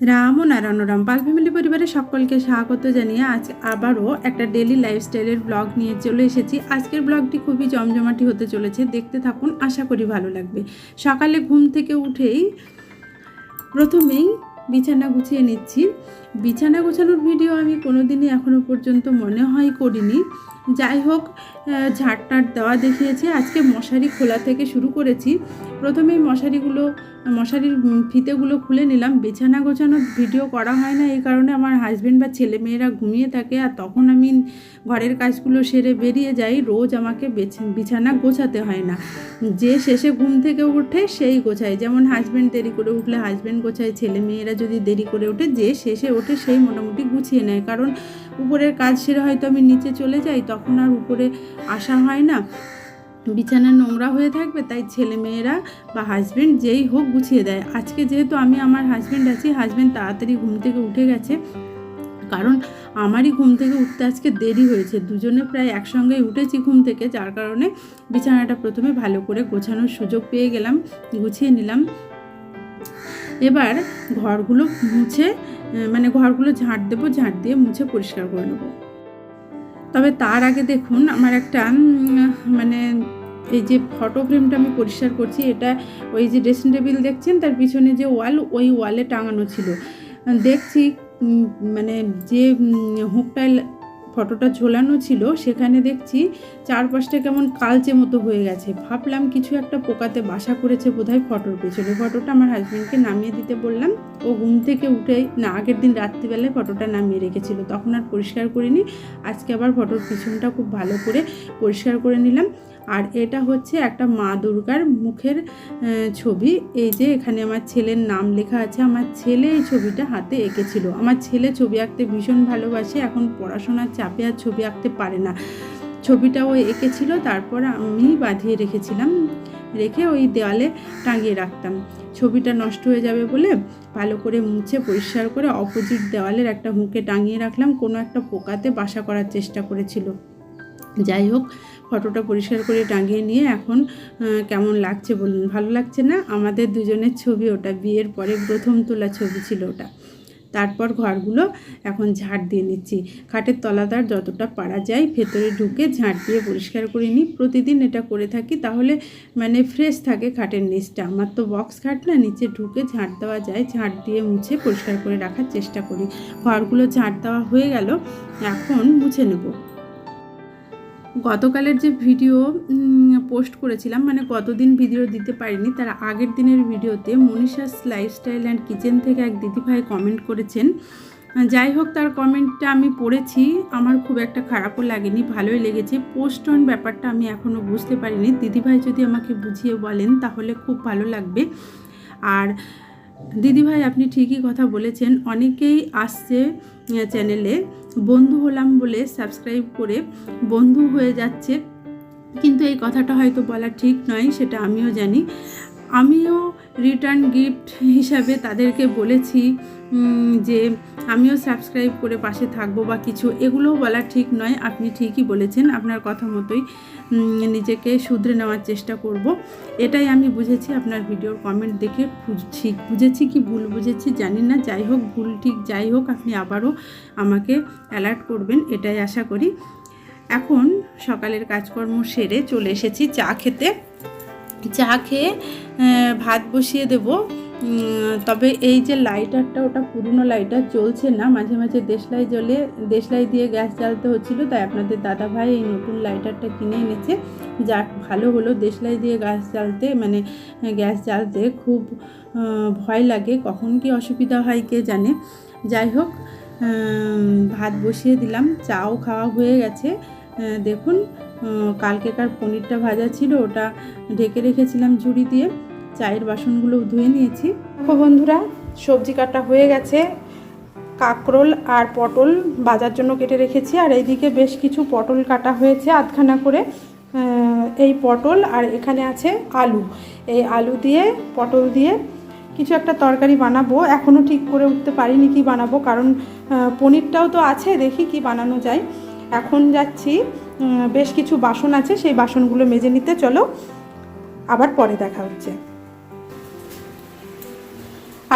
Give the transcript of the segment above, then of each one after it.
রাম ও নারায়ণ রাম পাল ফ্যামিলি পরিবারের সকলকে স্বাগত জানিয়ে আজ আবারও একটা ডেলি লাইফস্টাইলের ব্লগ নিয়ে চলে এসেছি। আজকের ব্লগটি খুবই জমজমাটি হতে চলেছে। দেখতে থাকুন, আশা করি ভালো লাগবে। সকালে ঘুম থেকে উঠেই প্রথমেই বিছানা গুছিয়ে নিচ্ছি। বিছানা গোছানোর ভিডিও আমি কোনোদিনই এখনও পর্যন্ত মনে হয় করিনি। যাই হোক আহ, ঝাড়টার দেওয়া দেখিয়েছি। আজকে মশারি খোলা থেকে শুরু করেছি। প্রথমেই মশারিগুলো মশারির ফিতেগুলো খুলে নিলাম। বিছানা গোছানোর ভিডিও করা হয় না এই কারণে আমার হাজব্যান্ড বা ছেলে মেয়েরা ঘুমিয়ে থাকে আর তখন আমি ঘরের কাজগুলো সেরে বেরিয়ে যাই। রোজ আমাকে বেছ- বিছানা গোছাতে হয় না। যে শেষে ঘুম থেকে উঠে সেই গোছায়। যেমন হাজবেন্ড দেরি করে উঠলে হাজব্যান্ড গোছায় ছেলে মেয়েরা যদি দেরি করে ওঠে যে শেষে ওঠে সেই মোটামুটি গুছিয়ে নেয়। কারণ উপরের কাজ সেরে হয়তো আমি নিচে চলে যাই, তখন আর উপরে আসা হয় না। বিছানা নোংরা হয়ে থাকবে, তাই ছেলে মেয়েরা বা হাজব্যান্ড যেই হোক গুছিয়ে দেয়। আজকে যেহেতু আমি আমার হাজব্যান্ড আছি হাজব্যান্ড তাড়াতাড়ি ঘুম থেকে উঠে গেছে। কারণ আমারই ঘুম থেকে উঠতে আজকে দেরি হয়েছে। দুজনে প্রায় একসঙ্গেই উঠেছি ঘুম থেকে, যার কারণে বিছানাটা প্রথমে ভালো করে গোছানোর সুযোগ পেয়ে গেলাম, গুছিয়ে নিলাম। এবার ঘরগুলো মুছে মানে ঘরগুলো ঝাঁট দেবো, ঝাঁট দিয়ে মুছে পরিষ্কার করে নেব। তবে তার আগে দেখুন, আমার একটা মানে এই যে ফটো ফ্রেমটা আমি পরিষ্কার করছি, এটা ওই যে ড্রেসিং টেবিল দেখছেন? তার পিছনে যে ওয়াল ওই ওয়ালে টাঙানো ছিল। দেখছি মানে যে হুকটায় ফটোটা ঝোলানো ছিল, সেখানে দেখছি চারপাশটা কেমন কালচে মতো হয়ে গেছে। ভাবলাম কিছু একটা পোকাতে বাসা করেছে বোধহয় ফটোর পেছনে। ফটোটা আমার হাজব্যান্ডকে নামিয়ে দিতে বললাম। ও ঘুম থেকে উঠে, না, আগের দিন রাত্রিবেলায় ফটোটা নামিয়ে রেখেছিল। তখন আর পরিষ্কার করিনি। আজকে আবার ফটোর পিছনটা খুব ভালো করে পরিষ্কার করে নিলাম। আর এটা হচ্ছে একটা মা দুর্গার মুখের ছবি। এই যে এখানে আমার ছেলের নাম লেখা আছে, আমার ছেলে এই ছবিটা হাতে এঁকেছিল। আমার ছেলে ছবি আঁকতে ভীষণ ভালোবাসে, এখন পড়াশোনার চাপে আর ছবি আঁকতে পারে না। ছবিটা ও এঁকেছিল, তারপর আমি বাঁধিয়ে রেখেছিলাম, রেখে ওই দেওয়ালে টাঙিয়ে রাখতাম। ছবিটা নষ্ট হয়ে যাবে বলে ভালো করে মুছে, পরিষ্কার করে অপোজিট দেওয়ালের একটা হুঁকে টাঙিয়ে রাখলাম। কোনো একটা পোকাতে বাসা করার চেষ্টা করেছিল। যাই হোক ফটোটা পরিষ্কার করে টাঙিয়ে নিয়ে এখন কেমন লাগছে বলুন? ভালো লাগছে না? আমাদের দুজনের ছবি ওটা, বিয়ের পরে প্রথম তোলা ছবি ছিল ওটা। তারপর ঘরগুলো এখন ঝাড় দিয়ে নিচ্ছি। খাটের তলাদার যতটা পারা যায় ভেতরে ঢুকে ঝাড় দিয়ে পরিষ্কার করে নিই। প্রতিদিন এটা করে থাকি, তাহলে মানে ফ্রেশ থাকে খাটের নিচটা। আমার তো বক্স খাট না, নিচে ঢুকে ঝাড় দেওয়া যায়, ঝাড় দিয়ে মুছে পরিষ্কার করে রাখার চেষ্টা করি। ঘরগুলো ঝাড় দেওয়া হয়ে গেল, এখন মুছে নেব। গতকালের যে ভিডিও পোস্ট করেছিলাম মানে কতদিন ভিডিও দিতে পারিনি, তার আগের দিনের ভিডিওতে মনীষাস লাইফস্টাইল অ্যান্ড কিচেন থেকে এক দিদিভাই কমেন্ট করেছেন। যাই হোক, তার কমেন্টটা আমি পড়েছি, আমার খুব একটা খারাপও লাগেনি, ভালোই লেগেছে। পোস্ট অন ব্যাপারটা আমি এখনও বুঝতে পারিনি। দিদিভাই যদি আমাকে বুঝিয়ে বলেন, তাহলে খুব ভালো লাগবে। আর দিদিভাই, আপনি ঠিকই কথা বলেছেন। অনেকেই আসছে চ্যানেলে। বন্ধু হলাম বলে সাবস্ক্রাইব করে বন্ধু হয়ে যাচ্ছে। কিন্তু এই কথাটা হয়তো বলা ঠিক নয়, সেটা আমিও জানি। আমিও রিটার্ন গিফট হিসাবে তাদেরকে বলেছি যে আমিও সাবস্ক্রাইব করে পাশে থাকব বা কিছু, এগুলোও বলা ঠিক নয়, আপনি ঠিকই বলেছেন, আপনার কথা মতোই নিজেকে শুধরে নেওয়ার চেষ্টা করব। এটাই আমি বুঝেছি, আপনার ভিডিওর কমেন্ট দেখে বুঝছি, বুঝেছি কি ভুল বুঝেছি জানি না, যাই হোক ভুল ঠিক যাই হোক, আপনি আবারও আমাকে অ্যালার্ট করবেন, এটাই আশা করি। এখন সকালের কাজকর্ম সেরে চলে এসেছি চা খেতে। চা খেয়ে ভাত বসিয়ে দেব। তবে এই যে লাইটারটা, ওটা পুরনো লাইটার চলছে না। মাঝে মাঝে দেশলাই জ্বলে, দেশলাই দিয়ে গ্যাস জ্বালতে হচ্ছিল, তাই আপনাদের দাদা ভাই এই নতুন লাইটারটা কিনে এনেছে। যাক, ভালো হলো দেশলাই দিয়ে গ্যাস জ্বালতে মানে গ্যাস জ্বালতে খুব ভয় লাগে। কখন কি অসুবিধা হয়, কে জানে? যাই হোক ভাত বসিয়ে দিলাম, চাও খাওয়া হয়ে গেছে। দেখুন কালকেকার পনিরটা ভাজা ছিল, ওটা ঢেকে রেখেছিলাম ঝুড়ি দিয়ে। চায়ের বাসনগুলো ধুয়ে নিয়েছি। বন্ধুরা, সবজি কাটা হয়ে গেছে। কাকরোল আর পটল বাজার জন্য কেটে রেখেছি। আর এইদিকে বেশ কিছু পটল কাটা হয়েছে আধখানা করে। এই পটল আর এখানে আছে আলু। এই আলু দিয়ে, পটল দিয়ে কিছু একটা তরকারি বানাবো। এখনও ঠিক করে উঠতে পারিনি কি বানাবো, কারণ পনিরটাও তো আছে, দেখি কি বানানো যায়। এখন যাচ্ছি বেশ কিছু বাসন আছে, সেই বাসনগুলো মেজে নিতে, চলো। আবার পরে দেখা হচ্ছে।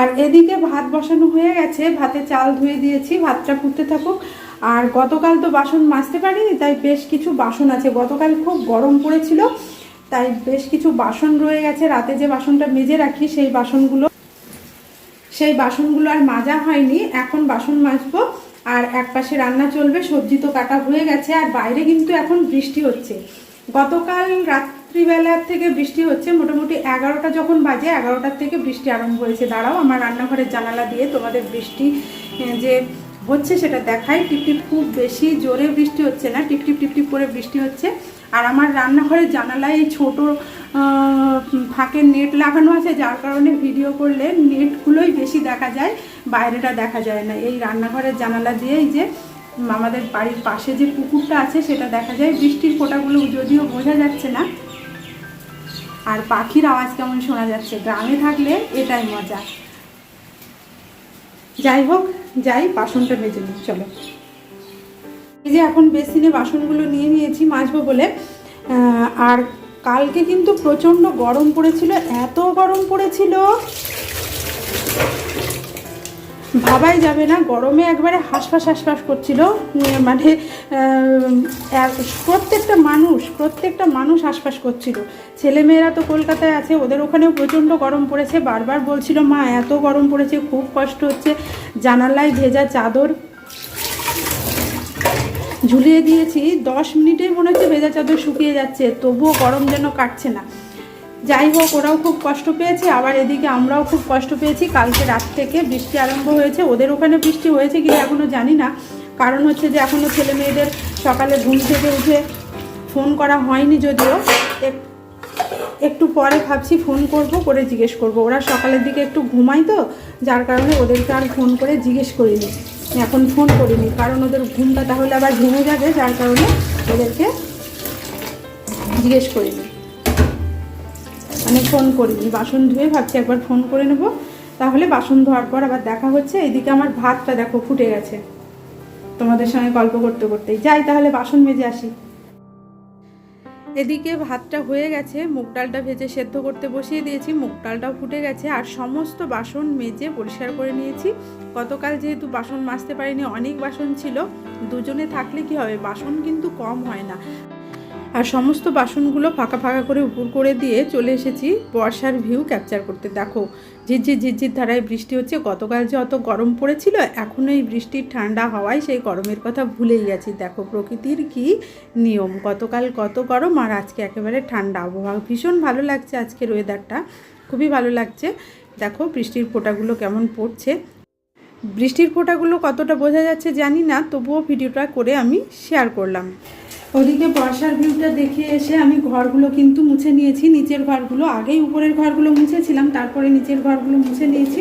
আর এদিকে ভাত বসানো হয়ে গেছে, ভাতে চাল ধুয়ে দিয়েছি, ভাতটা ফুটতে থাকুক। আর গতকাল তো বাসন মাজতে পারিনি, তাই বেশ কিছু বাসন আছে। গতকাল খুব গরম পড়েছিল, তাই বেশ কিছু বাসন রয়ে গেছে। রাতে যে বাসনটা মেজে রাখি, সেই বাসনগুলো সেই বাসনগুলো আর মাজা হয়নি। এখন বাসন মাজবো। আর এক পাশে রান্না চলবে, সবজি তো কাটা হয়ে গেছে আর বাইরে কিন্তু এখন বৃষ্টি হচ্ছে। গতকাল রাত্রিবেলার থেকে বৃষ্টি হচ্ছে, মোটামুটি এগারোটা যখন বাজে, এগারোটার থেকে বৃষ্টি আরম্ভ হয়েছে। দাঁড়াও, আমার রান্নাঘরের জানালা দিয়ে তোমাদের বৃষ্টি যে হচ্ছে সেটা দেখাই টিপটিপ খুব বেশি জোরে বৃষ্টি হচ্ছে না। টিপটিপ টিপটিপ করে বৃষ্টি হচ্ছে। আর আমার রান্নাঘরের জানালায় এই ছোটো ফাঁকে নেট লাগানো আছে, যার কারণে ভিডিও করলে নেটগুলোই বেশি দেখা যায়, বাইরেটা দেখা যায় না। এই রান্নাঘরের জানালা দিয়েই যে আমাদের বাড়ির পাশে যে পুকুরটা আছে, সেটা দেখা যায়। বৃষ্টির ফোঁটাগুলো যদিও বোঝা যাচ্ছে না। আর পাখির আওয়াজ কেমন শোনা যাচ্ছে? গ্রামে থাকলে এটাই মজা। যাই হোক যাই, বাসনটা মেজে নিই, চলো। এই যে এখন বেসিনে বাসনগুলো নিয়ে নিয়েছি মাজবো বলে আর কালকে কিন্তু প্রচণ্ড গরম পড়েছিল, এত গরম পড়েছিল। ভাবাই যাবে না। গরমে একবারে হাঁসফাঁস হাঁসফাঁস করছিল। মানে প্রত্যেকটা মানুষ প্রত্যেকটা মানুষ হাঁসফাঁস করছিল। ছেলেমেয়েরা তো কলকাতায় আছে, ওদের ওখানেও প্রচণ্ড গরম পড়েছে। বারবার বলছিল, মা, এত গরম পড়েছে, খুব কষ্ট হচ্ছে। জানালায় ভেজা চাদর ঝুলিয়ে দিয়েছি। দশ মিনিটেই মনে হচ্ছে ভেজা চাদর শুকিয়ে যাচ্ছে। তবুও গরম যেন কাটছে না। যাই হোক, ওরাও খুব কষ্ট পেয়েছে। আবার এদিকে আমরাও খুব কষ্ট পেয়েছি। কালকে রাত থেকে বৃষ্টি আরম্ভ হয়েছে। ওদের ওখানে বৃষ্টি হয়েছে কি এখনও জানি না। কারণ হচ্ছে যে এখনও ছেলে মেয়েদের সকালে ঘুম থেকে উঠে ফোন করা হয়নি যদিও। এক- একটু পরে ভাবছি ফোন করব, করে জিজ্ঞেস করব। ওরা সকালের দিকে একটু ঘুমায় তো, যার কারণে ওদেরকে আর ফোন করে জিজ্ঞেস করিনি। এখন ফোন করিনি। কারণ ওদের ঘুমটা তাহলে আবার ভেঙে যাবে, যার কারণে ওদেরকে জিজ্ঞেস করিনি। মানে ফোন করিনি। বাসন ধুয়ে ভাবছি একবার ফোন করে নেব। তাহলে বাসন ধোয়ার পর আবার দেখা হচ্ছে। এদিকে আমার ভাতটা দেখো ফুটে গেছে। তোমাদের সঙ্গে গল্প করতে করতেই। যাই তাহলে বাসন মেজে আসি। এদিকে ভাতটা হয়ে গেছে। মুগ ডালটা ভেজে সেদ্ধ করতে বসিয়ে দিয়েছি। মুগ ডালটাও ফুটে গেছে। আর সমস্ত বাসন মেজে পরিষ্কার করে নিয়েছি। গতকাল যেহেতু বাসন মাজতে পারিনি, অনেক বাসন ছিল। দুজনে থাকলে কি হবে? বাসন কিন্তু কম হয় না। আর সমস্ত বাসনগুলো ফাঁকা ফাঁকা করে উপর করে দিয়ে চলে এসেছি বর্ষার ভিউ ক্যাপচার করতে। দেখো ঝিরঝির ঝিরঝির ধারায় বৃষ্টি হচ্ছে, গতকাল যে অত গরম পড়েছিল, এখন এই বৃষ্টির ঠান্ডা হওয়ায় সেই গরমের কথা ভুলেই গেছি। দেখো, প্রকৃতির কি নিয়ম, গতকাল কত গরম আর আজকে একেবারে ঠান্ডা আবহাওয়া। ভীষণ ভালো লাগছে আজকের ওয়েদারটা খুবই ভালো লাগছে। দেখো, বৃষ্টির ফোঁটাগুলো কেমন পড়ছে। বৃষ্টির ফোঁটাগুলো কতটা বোঝা যাচ্ছে জানি না, তবুও ভিডিওটা করে আমি শেয়ার করলাম। ওদিকে বর্ষার ভিউটা দেখে এসে আমি ঘরগুলো কিন্তু মুছে নিয়েছি। নিচের ঘরগুলো, আগেই উপরের ঘরগুলো মুছেছিলাম, তারপরে নিচের ঘরগুলো মুছে নিয়েছি।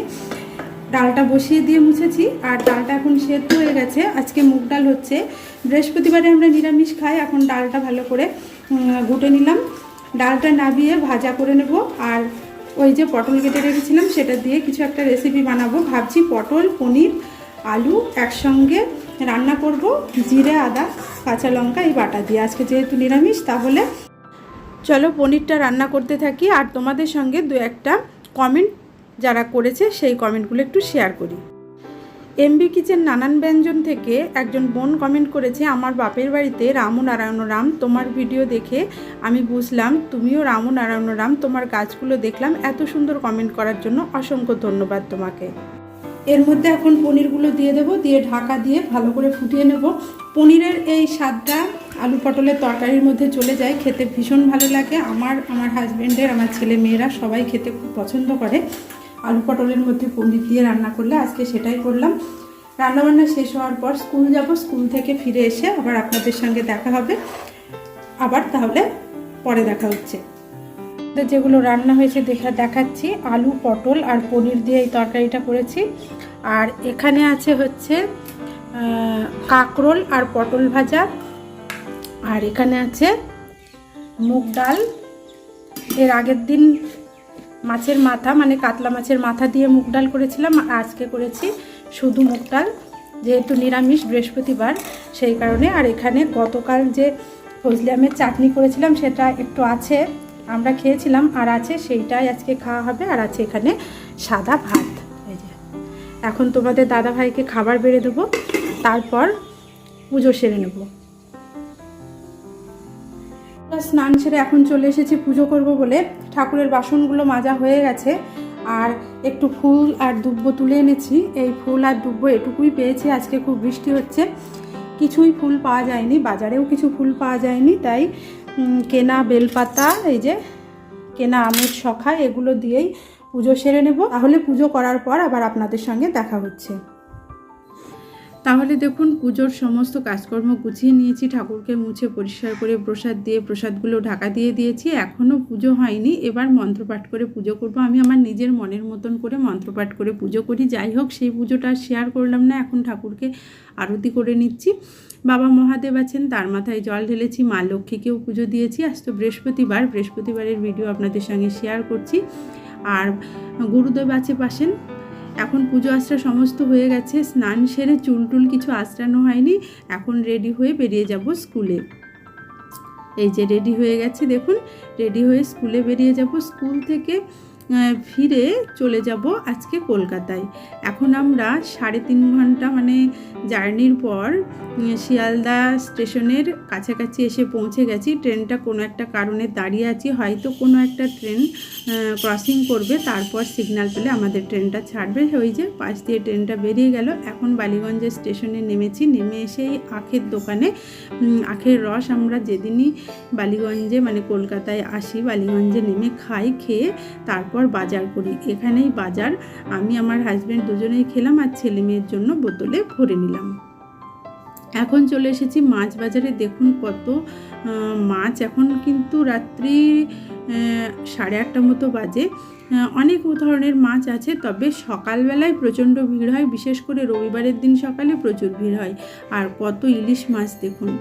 ডালটা বসিয়ে দিয়ে মুছেছি, আর ডালটা এখন সেদ্ধ হয়ে গেছে। আজকে মুগ ডাল হচ্ছে। বৃহস্পতিবারে আমরা নিরামিষ খাই, এখন ডালটা ভালো করে ঘুটে নিলাম। ডালটা নাবিয়ে ভাজা করে নেব, আর ওই যে পটল কেটে রেখেছিলাম, সেটা দিয়ে কিছু একটা রেসিপি বানাবো। ভাবছি পটল, পনির, আলু একসঙ্গে রান্না করব। জিরে, আদা কাঁচা লঙ্কা এই বাটা দিয়ে। আজকে যেহেতু নিরামিষ, তাহলে চলো পনিরটা রান্না করতে থাকি। আর তোমাদের সঙ্গে দু একটা কমেন্ট যারা করেছে, সেই কমেন্টগুলো একটু শেয়ার করি। এমবি কিচেন নানান ব্যঞ্জন থেকে একজন বোন কমেন্ট করেছে, আমার বাপের বাড়িতে রাম নারায়ণ রাম, তোমার ভিডিও দেখে আমি বুঝলাম, তুমিও রাম নারায়ণ রাম, তোমার গাছগুলো দেখলাম, এত সুন্দর কমেন্ট করার জন্য অসংখ্য ধন্যবাদ তোমাকে। এর মধ্যে এখন পনিরগুলো দিয়ে দেব, দিয়ে ঢাকা দিয়ে ভালো করে ফুটিয়ে নেব। পনিরের এই স্বাদটা আলু পটলের তরকারির মধ্যে চলে যায়, খেতে ভীষণ ভালো লাগে। আমার আমার হাজব্যান্ডের আমার ছেলে মেয়েরা সবাই খেতে খুব পছন্দ করে। আলু পটলের মধ্যে পনির দিয়ে রান্না করলে আজকে সেটাই করলাম। রান্নাবান্না শেষ হওয়ার পর স্কুল যাব, স্কুল থেকে ফিরে এসে আবার আপনাদের সঙ্গে দেখা হবে। আবার তাহলে পরে দেখা হচ্ছে। যেগুলো রান্না হয়েছে দেখা দেখাচ্ছি। আলু, পটল আর পনির দিয়ে এই তরকারিটা করেছি। আর এখানে আছে হচ্ছে কাঁকরোল আর পটল ভাজা। আর এখানে আছে মুগ ডাল। এর আগের দিন মাছের মাথা মানে কাতলা মাছের মাথা দিয়ে মুগ ডাল করেছিলাম। আজকে করেছি শুধু মুগ ডাল, যেহেতু নিরামিষ বৃহস্পতিবার, সেই কারণে। আর এখানে গতকাল যে ফজলি আমের চাটনি করেছিলাম, সেটা একটু আছে। আমরা খেয়েছিলাম আর আছে সেইটাই আজকে খাওয়া হবে আর আছে এখানে সাদা ভাত। এই যে। এখন তোমাদের দাদা ভাইকে খাবার বেড়ে দেবো, তারপর পুজো সেরে নেব। স্নান সেরে এখন চলে এসেছি পুজো করব বলে। ঠাকুরের বাসনগুলো মাজা হয়ে গেছে আর একটু ফুল আর দুব্বো তুলে এনেছি। এই ফুল আর দুব্বো এটুকুই পেয়েছি, আজকে খুব বৃষ্টি হচ্ছে। কিছুই ফুল পাওয়া যায়নি, বাজারেও কিছু ফুল পাওয়া যায়নি, তাই কেনা বেলপাতা, এই যে কেনা আমের শখা, এগুলো দিয়েই পুজো সেরে নেব। তাহলে পুজো করার পর আবার আপনাদের সঙ্গে দেখা হচ্ছে। তাহলে দেখুন পুজোর সমস্ত কাজকর্ম গুছিয়ে নিয়েছি, ঠাকুরকে মুছে পরিষ্কার করে প্রসাদ দিয়ে, প্রসাদগুলো ঢাকা দিয়ে দিয়েছি, এখনও পুজো হয়নি। এবার মন্ত্রপাঠ করে পুজো করব। আমি আমার নিজের মনের মতন করে মন্ত্রপাঠ করে পুজো করি। যাই হোক, সেই পুজোটা শেয়ার করলাম না, এখন ঠাকুরকে আরতি করে নিচ্ছি। বাবা মহাদেব আছেন, তার মাথায় জল ঢেলেছি, মা লক্ষ্মীকেও পুজো দিয়েছি। আজ তো বৃহস্পতিবার, বৃহস্পতিবারের ভিডিও আপনাদের সঙ্গে শেয়ার করছি। আর গুরুদেব আছে পাশেন এখন পুজো আশ্রা সমস্ত হয়ে গেছে, স্নান সেরে চুল টুল কিছু আশ্রানো হয়নি, এখন রেডি হয়ে বেরিয়ে যাব স্কুলে। এই যে রেডি হয়ে গেছে, দেখুন, রেডি হয়ে স্কুলে বেরিয়ে যাব। স্কুল থেকে ফিরে চলে যাব আজকে কলকাতায়। এখন আমরা সাড়ে তিন ঘণ্টা মানে জার্নির পর শিয়ালদা স্টেশনের কাছাকাছি এসে পৌঁছে গেছি। ট্রেনটা কোনো একটা কারণে দাঁড়িয়ে আছি, হয়তো কোনো একটা ট্রেন ক্রসিং করবে, তারপর সিগন্যাল পেলে আমাদের ট্রেনটা ছাড়বে। ওই যে পাশ দিয়ে ট্রেনটা বেরিয়ে গেল। এখন বালিগঞ্জের স্টেশনে নেমেছি। নেমে এসে এই আখের দোকানে আখের রস আমরা যেদিনই বালিগঞ্জে মানে কলকাতায় আসি, বালিগঞ্জে নেমে খাই, খেয়ে তারপর বাজার করি। এখানেই বাজার। আমি আমার হাজব্যান্ড দুজনেই খেলাম আর ছেলে মেয়ের জন্য বোতলে ভরে নিলাম। এখন চলে এসেছি মাছ বাজারে। দেখুন কত মাছ এখন কিন্তু রাত্রি সাড়ে আটটা মতো বাজে। অনেক ধরনের মাছ আছে, তবে সকালবেলায় প্রচণ্ড ভিড় হয়। বিশেষ করে রবিবারের দিন সকালে প্রচুর ভিড় হয়। আর কত ইলিশ মাছ দেখুন।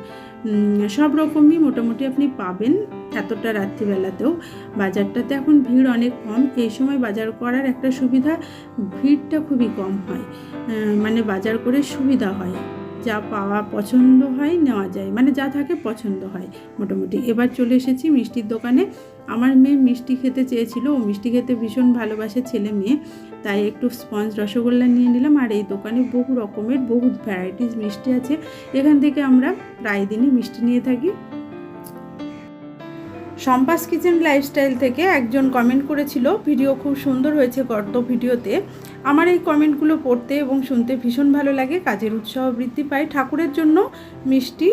সব রকমই মোটামুটি আপনি পাবেন। এতটা রাত্রিবেলাতেও। বাজারটাতে এখন ভিড় অনেক কম। এই সময় বাজার করার একটা সুবিধা, ভিড়টা খুবই কম হয়। মানে বাজার করে সুবিধা হয়। যা পাওয়া পছন্দ হয়, নেওয়া যায়। মানে যা থাকে পছন্দ হয়, মোটামুটি। এবার চলে এসেছি মিষ্টির দোকানে। আমার মেয়ে মিষ্টি খেতে চেয়েছিল। ও মিষ্টি খেতে ভীষণ ভালোবাসে ছেলে মেয়ে। তাই একটু স্পঞ্জ রসগোল্লা নিয়ে নিলাম। আর এই দোকানে বহু রকমের বহু ভ্যারাইটিস মিষ্টি আছে। এখান থেকে আমরা প্রায় দিনই মিষ্টি নিয়ে থাকি। সম্পাস কিচেন লাইফস্টাইল থেকে একজন কমেন্ট করেছিল, ভিডিও খুব সুন্দর হয়েছে গর্ত ভিডিওতে। আমার এই কমেন্টগুলো পড়তে এবং শুনতে ভীষণ ভালো লাগে, কাজের উৎসাহ বৃদ্ধি পায়। ঠাকুরের জন্য মিষ্টি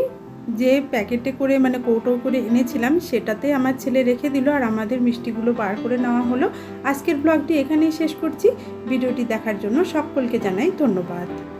যে প্যাকেটে করে মানে কৌটো করে এনেছিলাম, সেটাতে আমার ছেলে রেখে দিল আর আমাদের মিষ্টিগুলো বার করে নেওয়া হলো। আজকের ব্লগটি এখানেই শেষ করছি। ভিডিওটি দেখার জন্য সকলকে জানাই ধন্যবাদ।